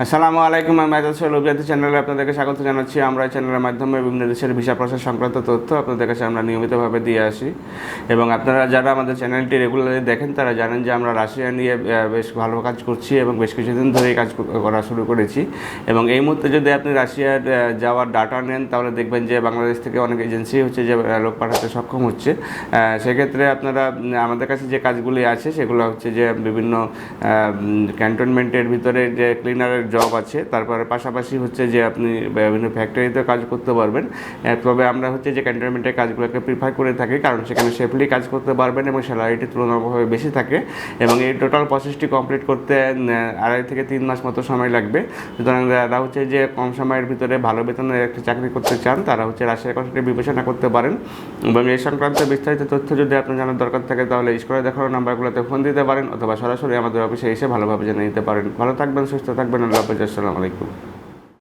আসসালামু আলাইকুম, আমি আজাদ সোহেল চ্যানেলে আপনাদেরকে স্বাগত জানাচ্ছি। আমরা এই চ্যানেলের মাধ্যমে বিভিন্ন দেশের ভিসা প্রসেস সংক্রান্ত তথ্য আপনাদের কাছে আমরা নিয়মিতভাবে দিয়ে আসি। এবং আপনারা যারা আমাদের চ্যানেলটি রেগুলারলি দেখেন, তারা জানেন যে আমরা রাশিয়া নিয়ে বেশ ভালো কাজ করছি এবং বেশ কিছুদিন ধরেই কাজ করা শুরু করেছি। এবং এই মুহূর্তে যদি আপনি রাশিয়ার যাওয়ার ডাটা নেন, তাহলে দেখবেন যে বাংলাদেশ থেকে অনেক এজেন্সি হচ্ছে যে লোক পাঠাতে সক্ষম হচ্ছে। সেক্ষেত্রে আপনারা আমাদের কাছে যে কাজগুলি আছে, সেগুলো হচ্ছে যে বিভিন্ন ক্যান্টনমেন্টের ভিতরে যে ক্লিনারের জব আছে। তারপরে পাশাপাশি হচ্ছে যে আপনি বিভিন্ন ফ্যাক্টরিতে কাজ করতে পারবেন। তবে আমরা হচ্ছে যে ক্যান্টনমেন্টের কাজগুলোকে প্রিফার করে থাকি, কারণ সেখানে সেফলি কাজ করতে পারবেন এবং স্যালারিটি তুলনামূলকভাবে বেশি থাকে। এবং এই টোটাল প্রসেসটি কমপ্লিট করতে আড়াই থেকে তিন মাস মতো সময় লাগবে। সুতরাং যারা হচ্ছে যে কম সময়ের ভিতরে ভালো বেতনে একটা চাকরি করতে চান, তারা হচ্ছে রাশিয়ার কথাটি বিবেচনা করতে পারেন। এবং এই সংক্রান্ত বিস্তারিত তথ্য যদি আপনার জানার দরকার থাকে, তাহলে স্কুলে দেখানো নাম্বারগুলোতে ফোন দিতে পারেন, অথবা সরাসরি আমাদের অফিসে এসে ভালোভাবে জেনে নিতে পারেন। ভালো থাকবেন, সুস্থ থাকবেন আল্লাহ হাফেজ আসসালামু আলাইকুম